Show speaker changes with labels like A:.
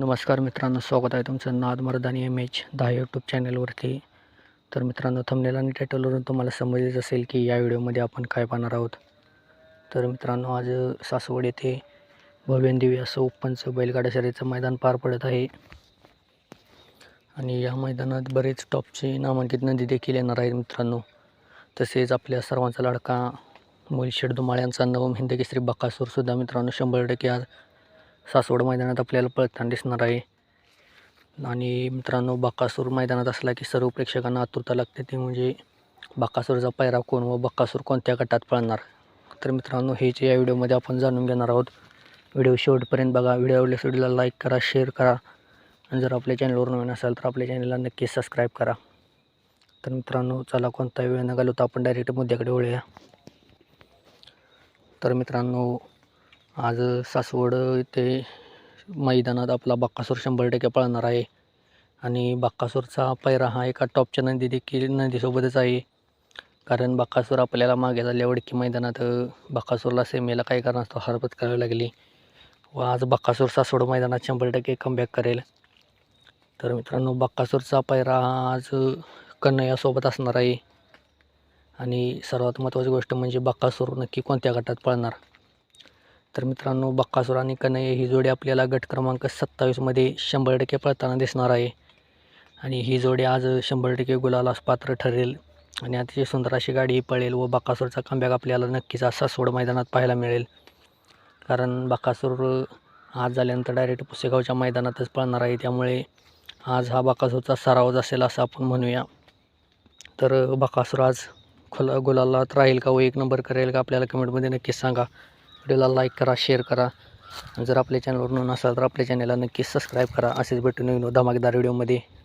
A: नमस्कार मित्रांनो स्वागत आहे तुमचं नाद मर्दानी एम एच दहा यूट्यूब चॅनलवरती तर मित्रांनो थंबनेल आणि टायटलवरून तुम्हाला समजलेच असेल की या व्हिडिओमध्ये आपण काय पाहणार आहोत. तर मित्रांनो आज सासवड येथे भव्यनदेवी असं ओपनचं बैलगाडा शर्यतीचं मैदान पार पडत आहे. आणि या मैदानात बरेच टॉपचे नामांकित नदी देखील येणार आहेत मित्रांनो. तसेच आपल्या सर्वांचा लाडका मोलशेड दुमाळ्यांचा नवम हिंदकेसरी बकासूरसुद्धा मित्रांनो शंभर टक्के आज सासवड मैदानात आपल्याला पळताना दिसणार आहे. आणि मित्रांनो बकासूर मैदानात असला की सर्व प्रेक्षकांना आतुरता लागते. ती म्हणजे बकासूरचा पायरा कोण व बकासूर कोणत्या गटात पळणार? तर मित्रांनो हेच या व्हिडिओमध्ये आपण जाणून घेणार आहोत. व्हिडिओ शेवटपर्यंत बघा. व्हिडिओ आवडल्यास व्हिडिओला लाईक करा शेअर करा. आणि जर आपल्या चॅनलवर नवीन असाल तर आपल्या चॅनलला नक्की सबस्क्राईब करा. तर मित्रांनो चला कोणता वेळ न घालवता आपण डायरेक्ट मुद्द्याकडे वळूया. तर मित्रांनो आज सासवड ते मैदानात आपला बक्कासूर शंभर टक्के पळणार आहे. आणि बाक्कासूरचा पैरा हा एका टॉपच्या नदी देखील नंदीसोबतच आहे. कारण बक्कासूर आपल्याला मागे झाल्या वडकी मैदानात बक्कासूरला सेमीला काही कारणास्तव हरकत करावी लागली. व आज बक्कासूर सासवड मैदानात शंभर टक्के कमबॅक करेल. तर मित्रांनो बक्कासूरचा पैरा हा आज कन्हैयासोबत असणार आहे. आणि सर्वात महत्त्वाची गोष्ट म्हणजे बक्कासूर नक्की कोणत्या गटात पळणार? तर मित्रांनो बक्कासूर आणि कन्हैया ही जोडी आपल्याला गट क्रमांक सत्तावीसमध्ये शंभर टक्के पळताना दिसणार आहे. आणि ही जोडी आज शंभर टक्के गुलालास पात्र ठरेल. आणि अतिशय सुंदर अशी गाडी पळेल व बक्कासूरचा कमबॅक आपल्याला नक्कीच असा सोड मैदानात पाहायला मिळेल. कारण बक्कासूर आज झाल्यानंतर डायरेक्ट पुसेगावच्या मैदानातच पळणार आहे. त्यामुळे आज हा बकासूरचा सरावच असेल असं आपण म्हणूया. तर बकासूर आज खुला गुलालात राहील का व एक नंबर करेल का आपल्याला कमेंटमध्ये नक्कीच सांगा. व्हिडिओला लाईक करा शेअर करा. जर आपल्या चॅनलवर नवीन असाल तर आपल्या चॅनलला नक्की सबस्क्राईब करा. असेच भेटून नवीन व धमाकेदार व्हिडिओमध्ये